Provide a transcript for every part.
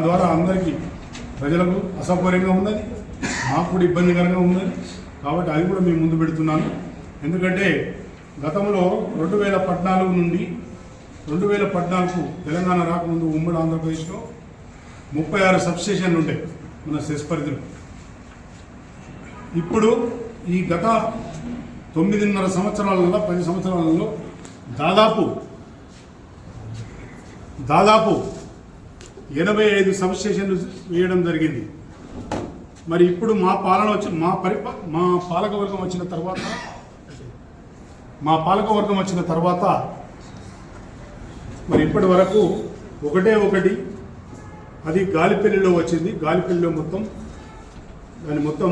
దాని ద్వారా అందరికీ ప్రజలకు అసౌకర్యంగా ఉన్నది మాకు కూడా ఇబ్బందికరంగా ఉన్నది. కాబట్టి అది కూడా మేము ముందు పెడుతున్నాను. ఎందుకంటే గతంలో రెండు వేల పద్నాలుగు నుండి రెండు వేల పద్నాలుగు తెలంగాణ రాకముందు ఉమ్మడి ఆంధ్రప్రదేశ్లో ముప్పై ఆరు సబ్స్టేషన్లు ఉంటాయి మన సెస్ పరిధిలో. ఇప్పుడు ఈ గత తొమ్మిదిన్నర సంవత్సరాలలో పది సంవత్సరాలలో దాదాపు దాదాపు ఎనభై ఐదు సబ్స్టేషన్లు వేయడం జరిగింది. మరి ఇప్పుడు మా పాలన వచ్చి మా పరిప మా పాలకవర్గం వచ్చిన తర్వాత మా పాలకవర్గం వచ్చిన తర్వాత మరి ఇప్పటి వరకు ఒకటే ఒకటి అది గాలిపల్లిలో వచ్చింది. గాలిపల్లిలో మొత్తం దాన్ని మొత్తం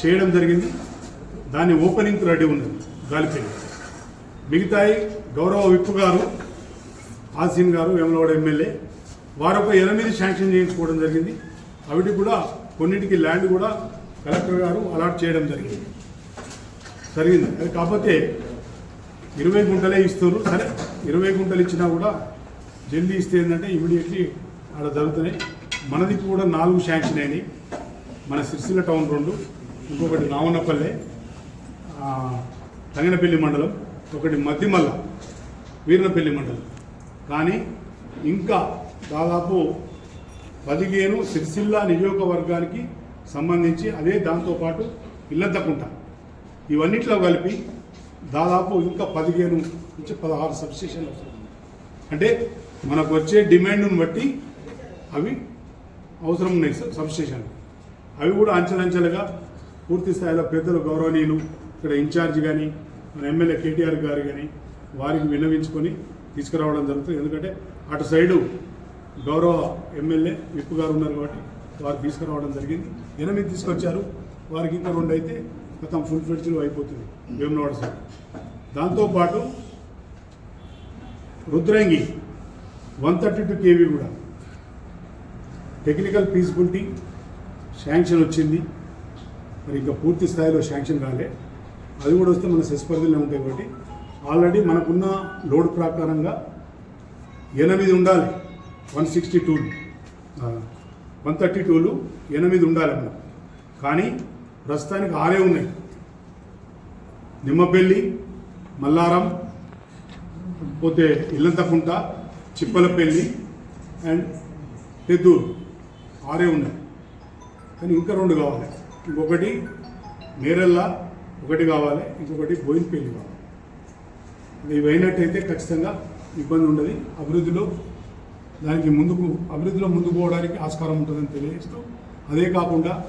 చేయడం జరిగింది. దాన్ని ఓపెనింగ్ రెడీ ఉన్నది గాలిపల్లి. మిగతాయి గౌరవ విప్పు గారు ఆసీన్ గారు వేమలవాడ ఎమ్మెల్యే వారు ఒక ఎనిమిది శాంక్షన్ చేయించుకోవడం జరిగింది. అవిటి కూడా కొన్నిటికి ల్యాండ్ కూడా కలెక్టర్ గారు అలాట్ చేయడం జరిగింది. జరిగింది. అది కాకపోతే ఇరవై గుంటలే ఇస్తారు సరే ఇరవై గుంటలు ఇచ్చినా కూడా జల్దీ ఇస్తే ఏంటంటే ఇమీడియట్లీ అక్కడ జరుగుతున్నాయి. మనది కూడా నాలుగు శాంక్షన్ అయినాయి. మన సిరిసిల్ల టౌన్ రెండు ఇంకొకటి నావనపల్లె తంగనపల్లి మండలం ఒకటి మద్దిమల్ల వీరనపల్లి మండలం. కానీ ఇంకా దాదాపు పదిహేను సిరిసిల్ల నియోజకవర్గానికి సంబంధించి అదే దాంతోపాటు ఇల్లద్దకుంట ఇవన్నిట్లో కలిపి దాదాపు ఇంకా పదిహేను నుంచి పదహారు సబ్స్టేషన్లు వస్తుంది అంటే మనకు వచ్చే డిమాండ్ను బట్టి అవి అవసరం ఉన్నాయి సబ్- సబ్స్టేషన్లు. అవి కూడా అంచెలంచెలుగా పూర్తి స్థాయిలో పెద్దలు గౌరవనీయులు ఇక్కడ ఇన్ఛార్జ్ కానీ మన ఎమ్మెల్యే కేటీఆర్ గారు కానీ వారికి విన్నవించుకొని తీసుకురావడం జరుగుతుంది. ఎందుకంటే అటు సైడు గౌరవ ఎమ్మెల్యే విప్పు గారు ఉన్నారు కాబట్టి వారు తీసుకురావడం జరిగింది. ఎనిమిది తీసుకొచ్చారు. వారికి ఇంకా రెండు అయితే మొత్తం ఫుల్ ఫ్లెడ్జ్లో అయిపోతుంది. వేమనవాడ సార్ దాంతోపాటు Rudrangi one thirty two KV కూడా. టెక్నికల్ ఫీజిబిలిటీ శాంక్షన్ వచ్చింది. మరి ఇంకా పూర్తి స్థాయిలో శాంక్షన్ రాలే అది కూడా వస్తే మన సెస్ పరిధిలో ఉంటాయి కాబట్టి ఆల్రెడీ మనకున్న లోడ్ ప్రకారంగా ఎనిమిది ఉండాలి. One sixty two one thirty tool ఎనిమిది ఉండాలి మనం కానీ ప్రస్తుతానికి ఆరే ఉన్నాయి. నిమ్మపల్లి మల్లారం పోతే ఇల్లంతకుంట చిప్పలపల్లి అండ్ పెద్దూరు. ఆరే ఉన్నాయి. కానీ ఇంకా రెండు కావాలి. ఇంకొకటి నేరెళ్ళ ఒకటి కావాలి. ఇంకొకటి బోయినపల్లి కావాలి. ఇవి అయినట్టయితే ఖచ్చితంగా ఇబ్బంది ఉండదు. అభివృద్ధిలో దానికి ముందుకు అభివృద్ధిలో ముందుకు పోవడానికి ఆస్కారం ఉంటుందని తెలియజేస్తూ అదే కాకుండా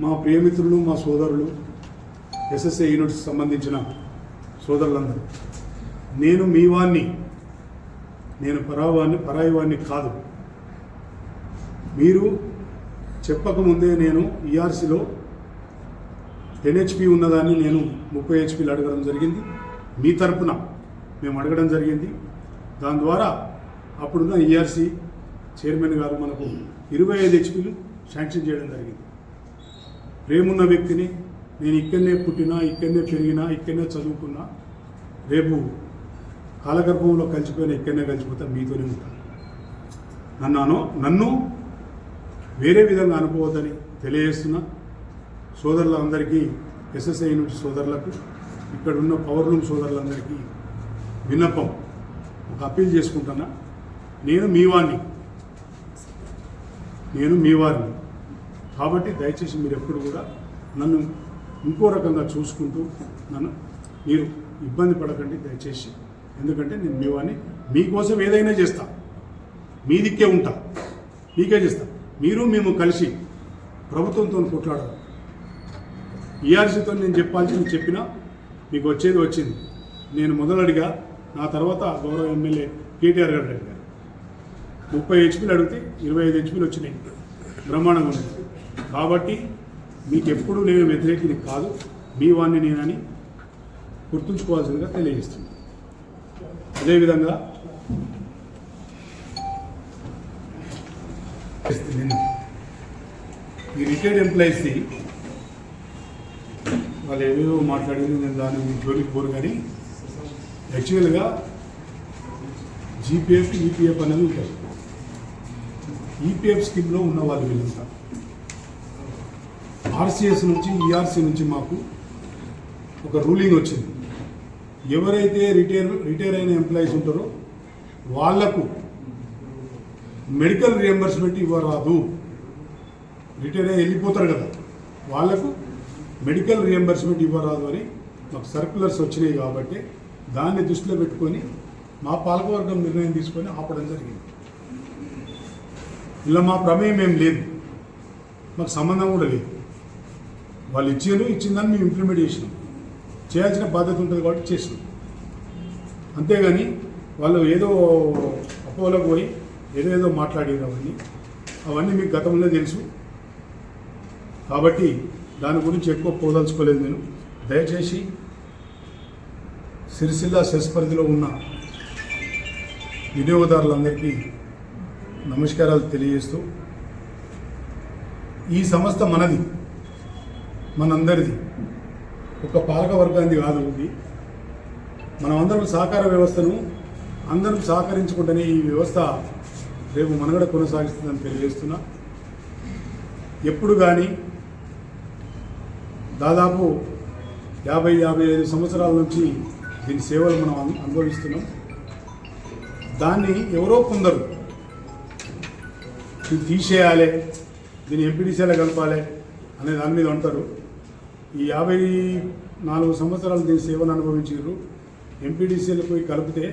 మా ప్రియమిత్రులు మా సోదరులు ఎస్ఎస్ఏ యూనిట్స్ సంబంధించిన సోదరులందరూ నేను మీ వాణ్ణి నేను పరావాన్ని పరాయి వాణ్ణి కాదు. మీరు చెప్పకముందే నేను ఈఆర్సీలో టెన్ హెచ్పి ఉన్నదాన్ని నేను ముప్పై హెచ్పీలు అడగడం జరిగింది. మీ తరపున మేము అడగడం జరిగింది. దాని ద్వారా అప్పుడున్న ఈఆర్సీ చైర్మన్ గారు మనకు ఇరవై ఐదు హెచ్పీలు శాంక్షన్ చేయడం జరిగింది. ప్రేమున్న వ్యక్తిని నేను ఇక్కడనే పుట్టినా ఇక్కడనే పెరిగినా ఇక్కడనే చదువుకున్నా రేపు కాలగర్భంలో కలిసిపోయిన ఇక్కడనే కలిసిపోతా మీతోనే ఉంటాను. నన్ను అను నన్ను వేరే విధంగా అనుకోవద్దని తెలియజేస్తున్నా. సోదరులందరికీ ఎస్ఎస్ఐ యూనిట్ సోదరులకు ఇక్కడ ఉన్న పవర్ రూమ్ సోదరులందరికీ విన్నపం ఒక అప్పీల్ చేసుకుంటున్నా. నేను మీ వాడిని నేను మీ వారిని. కాబట్టి దయచేసి మీరు ఎప్పుడు కూడా నన్ను ఇంకో రకంగా చూసుకుంటూ నన్ను మీరు ఇబ్బంది పడకండి దయచేసి. ఎందుకంటే నేను మీ వాడిని మీకోసం ఏదైనా చేస్తా. మీ దిక్కే ఉంటా. మీకే చేస్తా. మీరు మేము కలిసి ప్రభుత్వంతో కొట్లాడాలి ఈఆర్సీతో నేను చెప్పాల్సింది చెప్పినా మీకు వచ్చేది వచ్చింది. నేను మొదలడిగా నా తర్వాత గౌరవ ఎమ్మెల్యే కేటీఆర్ గారు ముప్పై హెచ్పీలు అడిగితే ఇరవై ఐదు హెచ్పీలు వచ్చినాయి. బ్రహ్మాండంగా ఉంది కాబట్టి మీకు ఎప్పుడు నేను వ్యతిరేకిని కాదు మీ వాణ్ణి నేనని గుర్తుంచుకోవాల్సిందిగా తెలియజేస్తున్నాను. అదేవిధంగా నేను ఈ రిటైర్డ్ ఎంప్లాయీస్ని వాళ్ళు ఏవేవో మాట్లాడేది నేను దాని జోలికి పోరు కానీ యాక్చువల్గా జీపీఎఫ్ ఈపీఎఫ్ అనేది ఉంటుంది ఈపీఎఫ్ స్కీమ్లో ఉన్న వాళ్ళు వీళ్ళంతా ఆర్సీఎస్ నుంచి ఈఆర్సీ నుంచి మాకు ఒక రూలింగ్ వచ్చింది. ఎవరైతే రిటైర్ రిటైర్ అయిన ఎంప్లాయీస్ ఉంటారో వాళ్ళకు మెడికల్ రియంబర్స్మెంట్ ఇవ్వరాదు. రిటైర్ అయ్యి వెళ్ళిపోతారు కదా. వాళ్ళకు మెడికల్ రియంబర్స్మెంట్ ఇవ్వరాదు అని మాకు సర్క్యులర్స్ వచ్చినాయి కాబట్టి దాన్ని దృష్టిలో పెట్టుకొని మా పాలకవర్గం నిర్ణయం తీసుకొని ఆపడం జరిగింది. ఇలా మా ప్రమేయం ఏం లేదు. మాకు సంబంధం కూడా లేదు. వాళ్ళు ఇచ్చారు ఇచ్చిందని మేము ఇంప్లిమెంట్ చేసినాం. చేయాల్సిన బాధ్యత ఉంటుంది కాబట్టి చేసినాం. అంతేగాని వాళ్ళు ఏదో అపోలో పోయి ఏదో ఏదో మాట్లాడారు అవన్నీ. అవన్నీ మీకు గతంలో తెలుసు. కాబట్టి దాని గురించి ఎక్కువ పోదలుచుకోలేదు నేను. దయచేసి సిరిసిల్ల సెస్ పరిధిలో ఉన్న వినియోగదారులందరికీ నమస్కారాలు తెలియజేస్తూ ఈ సంస్థ మనది మనందరిది. ఒక పాలక వర్గానికి కాదు ఇది. మనం అందరం సహకార వ్యవస్థను అందరం సహకరించుకుంటేనే ఈ వ్యవస్థ రేపు మనగడ కొనసాగిస్తుందని తెలియజేస్తున్నా. ఎప్పుడు కానీ దాదాపు యాభై యాభై ఐదు సంవత్సరాల నుంచి దీని సేవలు మనం అనుభవిస్తున్నాం. దాన్ని ఎవరో కొందరు ఇది తీసేయాలి దీన్ని ఎంపీడీసీలో కలపాలి అనే దాని మీద ఉంటారు ఈ యాభై నాలుగు సంవత్సరాలు దీని సేవను అనుభవించారు. ఎంపీడీసీలు పోయి కలిపితే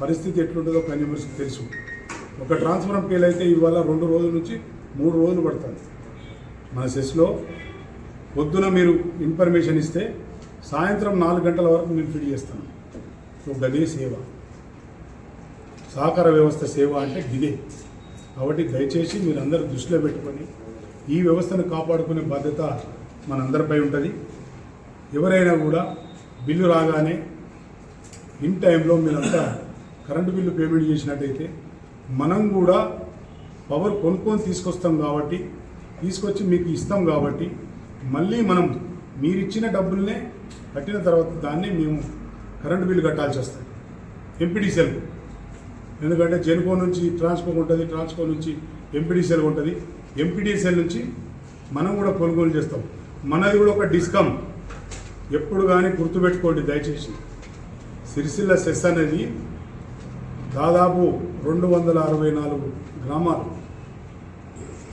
పరిస్థితి ఎట్లుంటుందో కన్యూమర్స్కి తెలుసు. ఒక ట్రాన్స్ఫారం ఫెయిల్ అయితే ఇవాళ రెండు రోజుల నుంచి మూడు రోజులు పడుతుంది. మన సెస్లో పొద్దున మీరు ఇన్ఫర్మేషన్ ఇస్తే సాయంత్రం నాలుగు గంటల వరకు నేను ఫీడ్ చేస్తాను ఒక గదే సేవ. సహకార వ్యవస్థ సేవ అంటే గిదే. కాబట్టి దయచేసి మీరు దృష్టిలో పెట్టుకొని ఈ వ్యవస్థను కాపాడుకునే బాధ్యత మనందరిపై ఉంటుంది. ఎవరైనా కూడా బిల్లు రాగానే ఇన్ టైంలో మీరంతా కరెంటు బిల్లు పేమెంట్ చేసినట్టయితే మనం కూడా పవర్ కొనుక్కొని తీసుకొస్తాం కాబట్టి తీసుకొచ్చి మీకు ఇస్తాం కాబట్టి మళ్ళీ మనం మీరిచ్చిన డబ్బుల్నే కట్టిన తర్వాత దాన్ని మేము కరెంటు బిల్లు కట్టాల్సి వస్తుంది. ఎంపీడీసీఎల్ ఎందుకంటే జెన్కో నుంచి ట్రాన్స్కో ఉంటుంది ట్రాన్స్కో నుంచి ఎంపీడీసీఎల్ ఉంటుంది. ఎంపీడీసీఎల్ నుంచి మనం కూడా కొనుగోలు చేస్తాం. మనది కూడా ఒక డిస్కమ్ ఎప్పుడు కానీ గుర్తుపెట్టుకోండి దయచేసి. సిరిసిల్ల సెస్ అనేది దాదాపు రెండు వందల అరవై నాలుగు గ్రామాలు.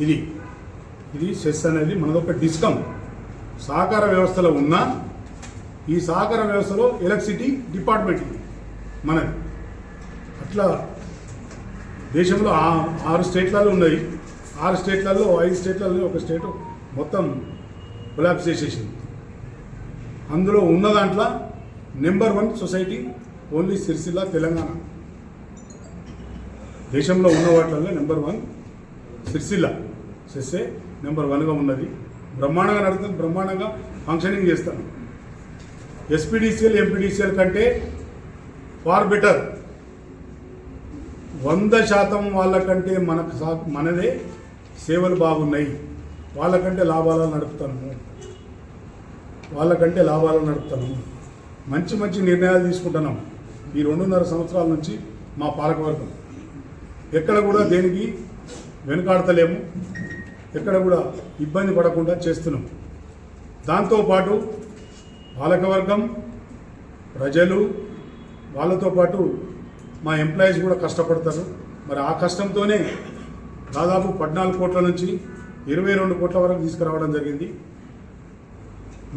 ఇది. ఇది సెస్ అనేది మనదొక డిస్కమ్ సహకార వ్యవస్థలో ఉన్న ఈ సహకార వ్యవస్థలో ఎలక్ట్రిసిటీ డిపార్ట్మెంట్ ఇది. మనది. అట్లా దేశంలో ఆ- ఆరు స్టేట్లలో ఉన్నాయి. ఆరు స్టేట్లలో ఐదు స్టేట్లలో ఒక స్టేట్ మొత్తం కొలాబ్స్ చేసేసింది. అందులో ఉన్న దాంట్లో number one society only Sircilla Telangana. దేశంలో ఉన్న వాటిల్లో నెంబర్ వన్ సిరిసిల్ల. సెస్సే నెంబర్ వన్గా ఉన్నది. బ్రహ్మాండంగా నడుస్తుంది. బ్రహ్మాండంగా ఫంక్షనింగ్ చేస్తాను ఎస్పీడీసీఎల్ ఎంపీడీసీఎల్ కంటే ఫార్ బెటర్ వంద శాతం వాళ్ళకంటే మనకు సా- మనదే సేవలు బాగున్నాయి. వాళ్ళకంటే లాభాలు నడుపుతాము. వాళ్ళకంటే లాభాలు నడుపుతాను మంచి మంచి నిర్ణయాలు తీసుకుంటున్నాం. ఈ రెండున్నర సంవత్సరాల నుంచి మా పాలకవర్గం. ఎక్కడ కూడా దేనికి వెనుకాడతలేము. ఎక్కడ కూడా ఇబ్బంది పడకుండా చేస్తున్నాం. దాంతోపాటు పాలకవర్గం ప్రజలు వాళ్ళతో పాటు మా ఎంప్లాయీస్ కూడా కష్టపడతారు. మరి ఆ కష్టంతోనే దాదాపు పద్నాలుగు కోట్ల నుంచి ఇరవై రెండు కోట్ల వరకు తీసుకురావడం జరిగింది.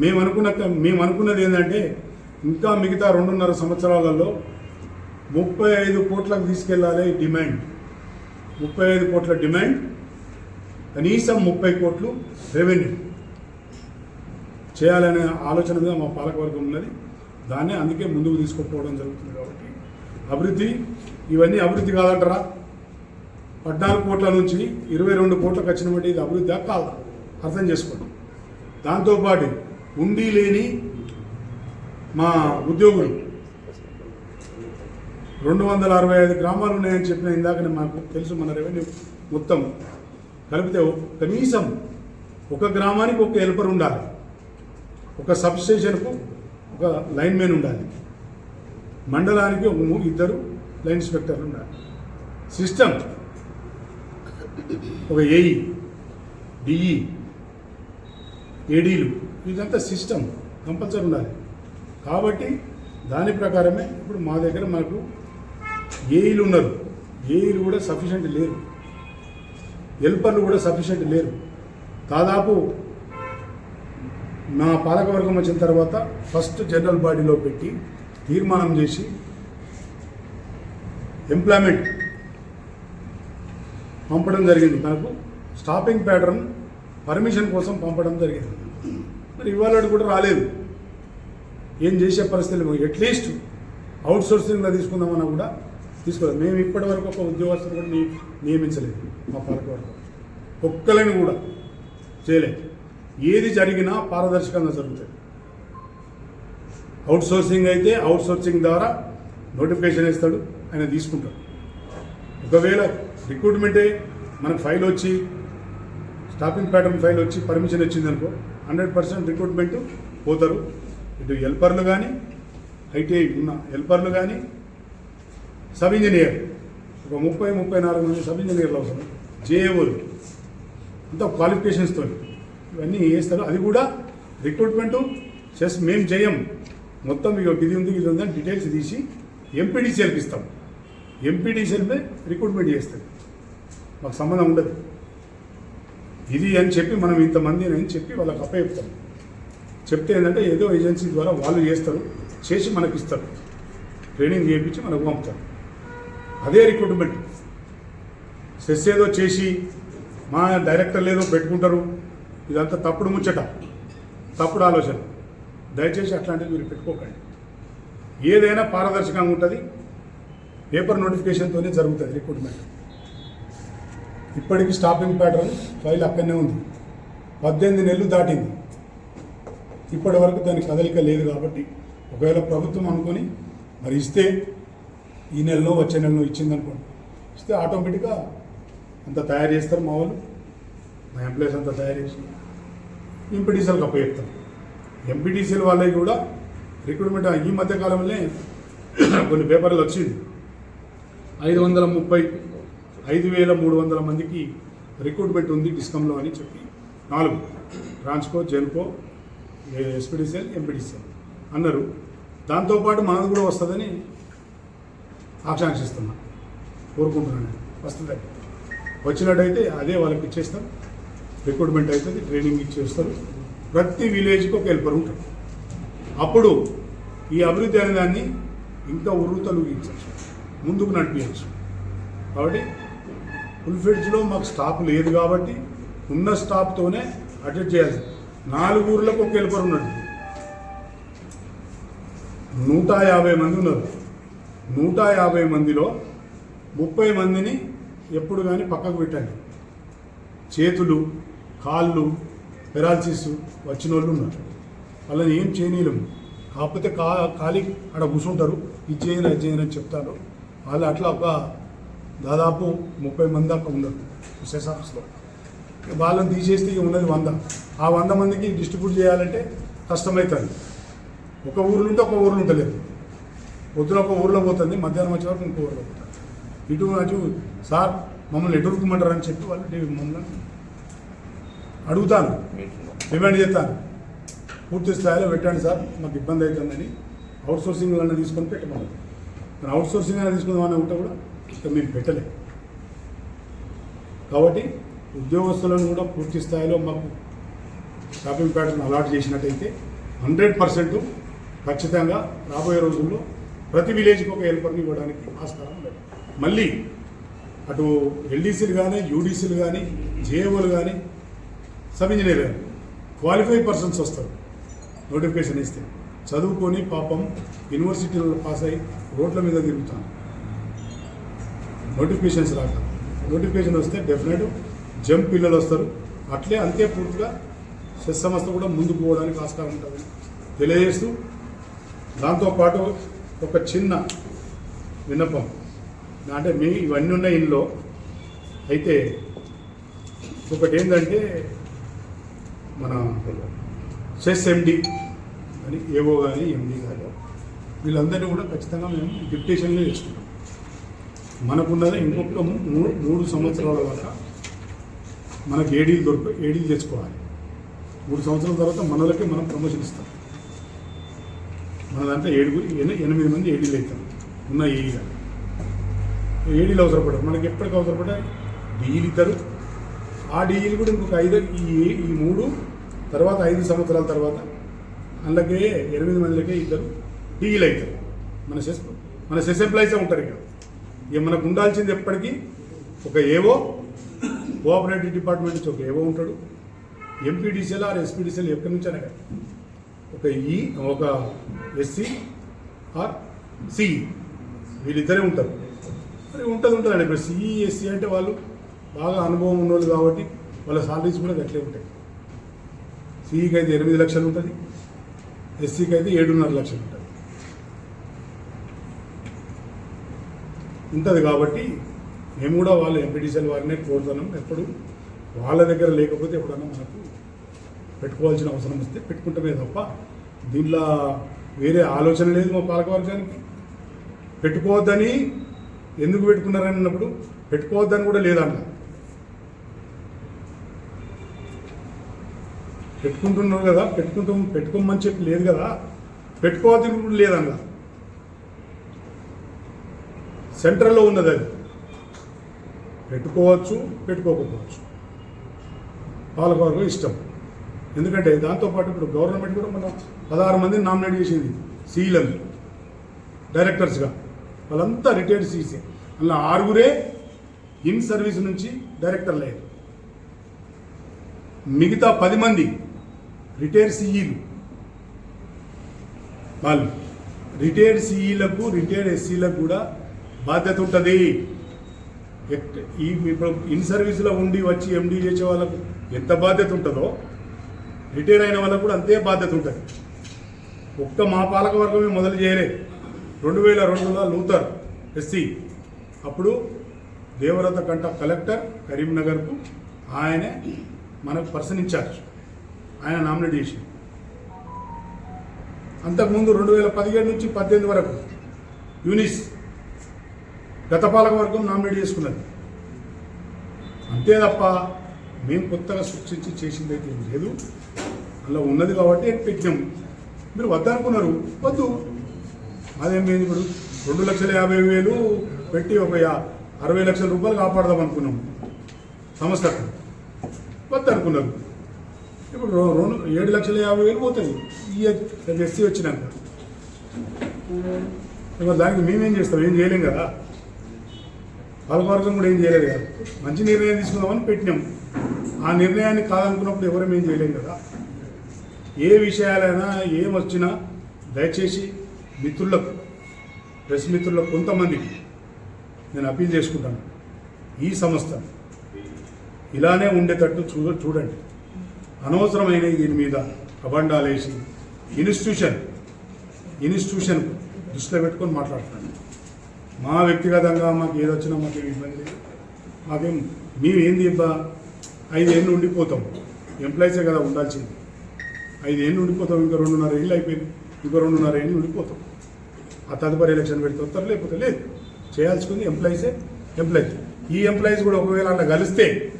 మేము అనుకున్న మేము అనుకున్నది ఏంటంటే ఇంకా మిగతా రెండున్నర సంవత్సరాలలో ముప్పై ఐదు కోట్లకు తీసుకెళ్ళాలి డిమాండ్. ముప్పై ఐదు కోట్ల డిమాండ్ కనీసం ముప్పై కోట్లు రెవెన్యూ చేయాలనే ఆలోచన మీద మా పాలకవర్గం ఉన్నది. దాన్నే అందుకే ముందుకు తీసుకుపోవడం జరుగుతుంది కాబట్టి అభివృద్ధి ఇవన్నీ అభివృద్ధి కాదంటారా? పద్నాలుగు కోట్ల నుంచి ఇరవై రెండు కోట్లకు వచ్చినటువంటి ఇది అభివృద్ధి కాదు? అర్థం చేసుకోండి. దాంతోపాటు ఉండి లేని మా ఉద్యోగులు. రెండు వందల అరవై ఐదు గ్రామాలు ఉన్నాయని చెప్పిన ఇందాకనే మాకు తెలుసు మన రెవెన్యూ మొత్తం. కలిపితే కనీసం ఒక గ్రామానికి ఒక హెల్పర్ ఉండాలి. ఒక సబ్ స్టేషన్కు ఒక లైన్ మ్యాన్ ఉండాలి. మండలానికి ఇద్దరు లైన్ ఇన్స్పెక్టర్లు ఉన్నారు. సిస్టమ్ ఒక ఏఈ డిఈ ఏడీలు ఇదంతా సిస్టమ్ కంపల్సరీ ఉండాలి. కాబట్టి దాని ప్రకారమే ఇప్పుడు మా దగ్గర మనకు ఏఈలు ఉన్నారు. ఏఈలు కూడా సఫిషియెంట్ లేరు. హెల్పర్లు కూడా సఫిషియెంట్ లేరు. దాదాపు నా పాలకవర్గం వచ్చిన తర్వాత ఫస్ట్ జనరల్ బాడీలో పెట్టి తీర్మానం చేసి ఎంప్లాయ్మెంట్ పంపడం జరిగింది. మనకు స్టాపింగ్ ప్యాటర్న్ పర్మిషన్ కోసం పంపడం జరిగింది. మరి ఇవాళ కూడా రాలేదు. ఏం చేసే పరిస్థితులు అట్లీస్ట్ అవుట్ సోర్సింగ్గా తీసుకుందామన్నా కూడా తీసుకోలేదు. మేము ఇప్పటి వరకు ఒక ఉద్యోగస్తులు కూడా ని- నియమించలేదు మా పాలకవర్గం ఒక్కలని కూడా చేయలేదు. ఏది జరిగినా పారదర్శకంగా జరుగుతుంది అవుట్ సోర్సింగ్ అయితే అవుట్ సోర్సింగ్ ద్వారా నోటిఫికేషన్ ఇస్తాడు ఆయన తీసుకుంటాడు. ఒకవేళ రిక్రూట్మెంటే మనకు ఫైల్ వచ్చి స్టాపింగ్ ప్యాటర్న్ ఫైల్ వచ్చి పర్మిషన్ వచ్చింది అనుకో హండ్రెడ్ పర్సెంట్ రిక్రూట్మెంట్ పోతారు. ఇటు హెల్పర్లు కానీ ఐటీఐ ఉన్న హెల్పర్లు కానీ సబ్ ఇంజనీర్ ఒక ముప్పై ముప్పై నాలుగు మంది సబ్ ఇంజనీర్లు అవసరం. జేఏఓలు అంతా క్వాలిఫికేషన్స్తో ఇవన్నీ వేస్తారు అది కూడా రిక్రూట్మెంటు చెస్ మేము చేయం మొత్తం ఇక ఇది ఉంది ఇది ఉందని డీటెయిల్స్ తీసి ఎంపీడీసీఎల్కి ఇస్తాం. ఎంపీడీసీఎల్పై రిక్రూట్మెంట్ చేస్తుంది మాకు సంబంధం ఉండదు. ఇది అని చెప్పి మనం ఇంతమంది అని చెప్పి వాళ్ళకి అప్పచెప్తాం. చెప్తే ఏంటంటే ఏదో ఏజెన్సీ ద్వారా వాళ్ళు చేస్తారు చేసి మనకి ఇస్తారు. ట్రైనింగ్ చేయించి మనకు పంపుతారు. అదే రిక్రూట్మెంట్ సెస్ ఏదో చేసి మా డైరెక్టర్లు ఏదో పెట్టుకుంటారు. ఇదంతా తప్పుడు ముచ్చట తప్పుడు ఆలోచన. దయచేసి అట్లాంటివి మీరు పెట్టుకోకండి. ఏదైనా పారదర్శకంగా ఉంటుంది పేపర్ నోటిఫికేషన్తోనే జరుగుతుంది రిక్రూట్మెంట్ ఇప్పటికీ స్టాపింగ్ ప్యాటర్న్ ఫైల్ అక్కడనే ఉంది. పద్దెనిమిది నెలలు దాటింది. ఇప్పటి వరకు దాని కదలిక లేదు కాబట్టి ఒకవేళ ప్రభుత్వం అనుకొని మరి ఇస్తే ఈ నెలలో వచ్చే నెలలో ఇచ్చింది అనుకోండి ఇస్తే ఆటోమేటిక్గా అంత తయారు చేస్తారు మా వాళ్ళు. మా ఎంప్లాయీస్ అంతా తయారు చేసి ఎంపీటీసీలకు అప్పు ఎంపీటీసీల వాళ్ళకి కూడా రిక్రూట్మెంట్ ఈ మధ్య కాలంలోనే కొన్ని పేపర్లు వచ్చింది. ఐదు వందల ముప్పై ఐదు వేల మూడు వందల మందికి రిక్రూట్మెంట్ ఉంది డిస్కంలో అని చెప్పి. నాలుగు ట్రాన్స్కో జెన్కో ఎస్పీడీసీఎల్ ఎంపీడీసీఎల్ అన్నారు. దాంతోపాటు మనది కూడా వస్తుందని ఆకాంక్షిస్తున్నా కోరుకుంటున్నాను వస్తుంది. వచ్చినట్టయితే అదే వాళ్ళకి ఇచ్చేస్తాం. రిక్రూట్మెంట్ అవుతుంది ట్రైనింగ్ ఇచ్చేస్తారు. ప్రతి విలేజ్కి ఒక హెల్పర్ ఉంటాడు. అప్పుడు ఈ అభివృద్ధి అనే దాన్ని ఇంకా ఉర్రుతలుగించచ్చు ముందుకు నడిపించచ్చు కాబట్టి ఫుల్ఫిడ్జ్లో మాకు స్టాప్ లేదు కాబట్టి ఉన్న స్టాప్తోనే అటెండ్ చేయాలి. నాలుగు ఊర్లకు ఒక హెల్పర్ ఉన్నాడు. నూట యాభై మంది ఉన్నారు. నూట యాభై మందిలో ముప్పై మందిని ఎప్పుడు కానీ పక్కకు పెట్టండి. చేతులు కాళ్ళు పెరాలసిస్ వచ్చిన వాళ్ళు ఉన్నారు వాళ్ళని ఏం చేయనీయలేము. కాకపోతే కా ఖాళీ అక్కడ కూర్చుంటారు. ఇది చేయను అది చేయను అని చెప్తారు. వాళ్ళు అట్లా ఒక దాదాపు ముప్పై మంది దాకా ఉన్నారు సెస్ ఆఫీస్లో. వాళ్ళని తీసేస్తే ఇక ఉన్నది వంద. ఆ వంద మందికి డిస్ట్రిబ్యూట్ చేయాలంటే కష్టమవుతుంది ఒక ఊర్లో ఉంటే ఒక ఊర్లో ఉంటలేదు పొద్దున ఒక ఊర్లో పోతుంది మధ్యాహ్నం వచ్చే వరకు ఇంకో ఊర్లో పోతుంది. ఇటు అటు సార్ మమ్మల్ని ఎటు అని చెప్పి వాళ్ళు మమ్మల్ని అడుగుతాను డిమాండ్ చేస్తాను. పూర్తి స్థాయిలో పెట్టండి సార్ మాకు ఇబ్బంది అవుతుందని. అవుట్ సోర్సింగ్ అన్న తీసుకొని పెట్టమన్నారు మరి అవుట్ సోర్సింగ్ అయినా తీసుకుందామని ఉంటే కూడా ఇక మేము పెట్టలే. కాబట్టి ఉద్యోగస్తులను కూడా పూర్తి స్థాయిలో మాకు షాపింగ్ ప్యాటర్న్ అలాట్ చేసినట్టయితే హండ్రెడ్ పర్సెంట్ ఖచ్చితంగా రాబోయే రోజుల్లో ప్రతి విలేజ్కి ఒక హెల్పర్ని ఇవ్వడానికి ఆస్కారం లేదు. మళ్ళీ అటు ఎల్డీసీలు కానీ యూడీసీలు కానీ జేఏఓలు కానీ సబ్ ఇంజనీర్ క్వాలిఫై పర్సన్స్ వస్తారు. నోటిఫికేషన్ ఇస్తే. చదువుకొని పాపం యూనివర్సిటీలో పాస్ అయ్యి రోడ్ల మీద తిరుగుతాను నోటిఫికేషన్స్ రాక. నోటిఫికేషన్ వస్తే డెఫినెట్ జంప్ పిల్లలు వస్తారు. అట్లే అంతే పూర్తిగా సెస్ సంస్థ కూడా ముందుకు పోవడానికి ఆస్కారం ఉంటుంది. తెలియజేస్తూ దాంతోపాటు ఒక చిన్న విన్నపం. అంటే మీ ఇవన్నీ ఉన్న ఇంట్లో అయితే ఒకటి ఏంటంటే మన సెస్ ఎండి అని ఏవో కానీ ఎండి కానీ వీళ్ళందరినీ కూడా ఖచ్చితంగా మేము డిప్యూటేషన్లో చేసుకుంటాం. మనకున్నది ఇంకొక మూడు మూడు సంవత్సరాల దాకా మనకి ఏడీలు దొరక ఏడీలు తెచ్చుకోవాలి మూడు సంవత్సరాల తర్వాత మనలకి మనం ప్రమోషన్ ఇస్తాం. మన దాంట్లో ఏడుగురు ఎనిమిది మంది ఏడీలు అవుతారు ఉన్న ఏఈగా ఏడీలు అవసరపడరు. మనకి ఎప్పటికీ అవసరపడే డీలు ఇద్దరు. ఆ డీఈలు కూడా ఇంకొక ఐదు ఈ ఈ మూడు తర్వాత ఐదు సంవత్సరాల తర్వాత అందుకే ఎనిమిది మందిలకే ఇద్దరు డీల్ అవుతారు. మన సెస్ మన సెస్ ఎంప్లాయీసే ఉంటారు ఇక. ఇక మనకు ఉండాల్సింది ఎప్పటికీ ఒక ఏవో కోఆపరేటివ్ డిపార్ట్మెంట్ నుంచి ఒక ఏవో ఉంటాడు. ఎంపీడీసీఎల్ ఆర్ ఎస్పీడీసీఎల్ ఎక్కడి నుంచి అనగా ఒక ఈ ఒక ఎస్సీ ఆర్ సిఈ వీళ్ళిద్దరే ఉంటారు. మరి ఉంటుంది ఉంటుందండి. ఇప్పుడు సిఈ ఎస్సీ అంటే వాళ్ళు బాగా అనుభవం ఉన్నోళ్ళు కాబట్టి వాళ్ళ సాలరీస్ కూడా గట్లే ఉంటాయి. సిఈకి అయితే ఎనిమిది లక్షలు ఉంటుంది ఎస్సీకి అయితే ఏడున్నర లక్షలు ఉంటుంది. ఉంటుంది కాబట్టి మేము కూడా వాళ్ళు ఎంపీటీసీఎల్ వారినే కోరుతున్నాం. ఎప్పుడు వాళ్ళ దగ్గర లేకపోతే ఎప్పుడన్నా మనకు పెట్టుకోవాల్సిన అవసరం వస్తే పెట్టుకుంటమే తప్ప దీనిలో వేరే ఆలోచన లేదు మా పాలకవర్గానికి. పెట్టుకోవద్దని ఎందుకు పెట్టుకున్నారని అన్నప్పుడు పెట్టుకోవద్దని కూడా లేదన్నా పెట్టుకుంటున్నారు కదా పెట్టుకుంటాం పెట్టుకోమని చెప్పి లేదు కదా పెట్టుకోవద్దని కూడా లేదన్న. సెంట్రల్లో ఉన్నది అది. పెట్టుకోవచ్చు పెట్టుకోకపోవచ్చు. పాలకవర్గం ఇష్టం. ఎందుకంటే దాంతోపాటు ఇప్పుడు గవర్నమెంట్ కూడా మనం పదహారు మందిని నామినేట్ చేసింది సీలను డైరెక్టర్స్గా వాళ్ళంతా రిటైర్డ్ సీసే అలా ఆరుగురే ఇన్ సర్వీస్ నుంచి డైరెక్టర్లు అయ్యారు. మిగతా పది మంది రిటైర్డ్ సిఈలు. వాళ్ళు రిటైర్డ్ సిఈలకు రిటైర్డ్ ఎస్సీలకు కూడా బాధ్యత ఉంటుంది. ఈ ఇప్పుడు ఇన్ సర్వీస్లో ఉండి వచ్చి ఎండీ చేసే వాళ్ళకు ఎంత బాధ్యత ఉంటుందో రిటైర్ అయిన వాళ్ళకు కూడా అంతే బాధ్యత ఉంటుంది. ఒక్క మా పాలక వర్గమే మొదలు చేయలేదు రెండు వేల రెండులో లూథర్ ఎస్సీ. అప్పుడు దేవరత కంట కలెక్టర్ కరీంనగర్కు ఆయనే మనకు పర్సన్ ఇన్ఛార్జ్. ఆయన నామినేట్ చేసి అంతకుముందు రెండు వేల పదిహేడు నుంచి పద్దెనిమిది వరకు యూనిస్ గత పాలక వర్గం నామినేట్ చేసుకున్నది. అంతే తప్ప మేము కొత్తగా సృష్టించి చేసింది అయితే ఏం లేదు. అలా ఉన్నది కాబట్టి పెట్టినాం. మీరు వద్దనుకున్నారు. వద్దు. అదేం లేదు ఇప్పుడు? రెండు లక్షల యాభై వేలు పెట్టి ఒక అరవై లక్షల రూపాయలు కాపాడదాం అనుకున్నాం. సంస్థకు. వద్దనుకున్నారు. ఇప్పుడు రెండు ఏడు లక్షల యాభై వేలు పోతాయి. ఈ ఎస్సీ వచ్చినాక. మరి దానికి మేమేం చేస్తాం? ఏం చేయలేం కదా. పాలకవర్గం కూడా ఏం చేయలేదు కదా. మంచి నిర్ణయం తీసుకుందామని పెట్టినాం. ఆ నిర్ణయాన్ని కాదనుకున్నప్పుడు ఎవరం ఏం చేయలేం కదా. ఏ విషయాలైనా ఏం వచ్చినా దయచేసి మిత్రులకు ప్రెస్ మిత్రులకు కొంతమందికి నేను అప్పీల్ చేసుకుంటాను. ఈ సంస్థ ఇలానే ఉండేటట్టు చూ చూడండి. అనవసరమైన దీని మీద కబండాలేసి వేసి ఇన్స్టిట్యూషన్ ఇన్స్టిట్యూషన్ దృష్టిలో పెట్టుకొని మాట్లాడుతున్నాను మా వ్యక్తిగతంగా మాకు ఏది వచ్చినా మాకు ఏమి ఇబ్బంది లేదు. మాకేం మేమేంది ఇబ్బా ఐదేళ్ళు ఉండిపోతాం. ఎంప్లాయీసే కదా ఉండాల్సింది. ఐదేళ్ళు ఉండిపోతాం ఇంకా రెండున్నర ఏళ్ళు అయిపోయింది. ఇంకో రెండున్నర ఏళ్ళు ఉండిపోతాం. ఆ తదుపరి ఎలక్షన్ పెడితే వస్తారు లేకపోతే లేదు. చేయాల్సింది ఎంప్లాయీసే ఎంప్లాయీస్ ఈ ఎంప్లాయీస్ కూడా ఒకవేళ అలా కలిస్తే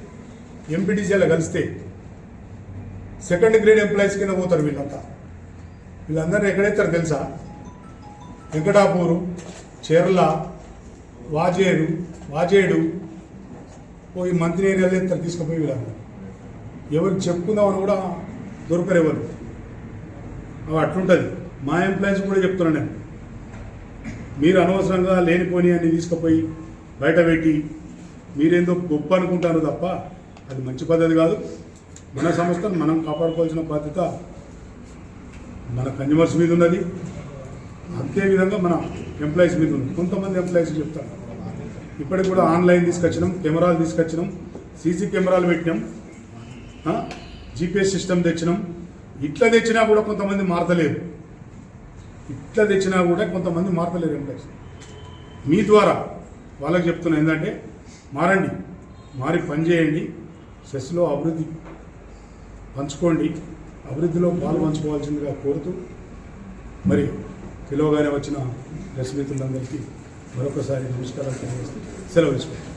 ఎంపీటీసీ అలా కలిస్తే సెకండ్ గ్రేడ్ ఎంప్లాయీస్ కింద పోతారు వీళ్ళంతా. వీళ్ళందరినీ ఎక్కడెత్తారు తెలుసా? వెంకటాపూరు చెర్ల వాజేడు వాజేడు పోయి మంత్రి ఏరియాలో ఎత్తారు తీసుకుపోయి వీళ్ళందరూ. ఎవరికి చెప్పుకుందామని కూడా దొరకరు ఎవరు. అవి అట్లుంటుంది. మా ఎంప్లాయీస్ కూడా చెప్తున్నాను నేను. మీరు అనవసరంగా లేనిపోని అని తీసుకుపోయి బయట పెట్టి మీరేందో గొప్ప అనుకుంటారు తప్ప అది మంచి పద్ధతి కాదు. మన సంస్థను మనం కాపాడుకోవాల్సిన బాధ్యత మన కన్జ్యూమర్స్ మీద ఉన్నది. అంతేవిధంగా మన ఎంప్లాయీస్ మీద ఉంది. కొంతమంది ఎంప్లాయీస్ చెప్తారు. ఇప్పటికి కూడా ఆన్లైన్ తీసుకొచ్చినాం కెమెరాలు తీసుకొచ్చినాం సీసీ కెమెరాలు పెట్టినాం జీపీఎస్ సిస్టమ్ తెచ్చినాం. ఇట్లా తెచ్చినా కూడా కొంతమంది మారతలేరు. ఇట్లా తెచ్చినా కూడా కొంతమంది మారతలేరు ఎంప్లాయీస్. మీ ద్వారా వాళ్ళకి చెప్తున్నా ఏంటంటే మారండి. మారి పనిచేయండి. సెస్లో అభివృద్ధి పంచుకోండి. అభివృద్ధిలో పాలు పంచుకోవాల్సిందిగా కోరుతూ మరి పిలువగానే వచ్చిన ప్రెస్ మరొకసారి నమస్కారాలు తెలియజేస్తూ సెలవు తీసుకోండి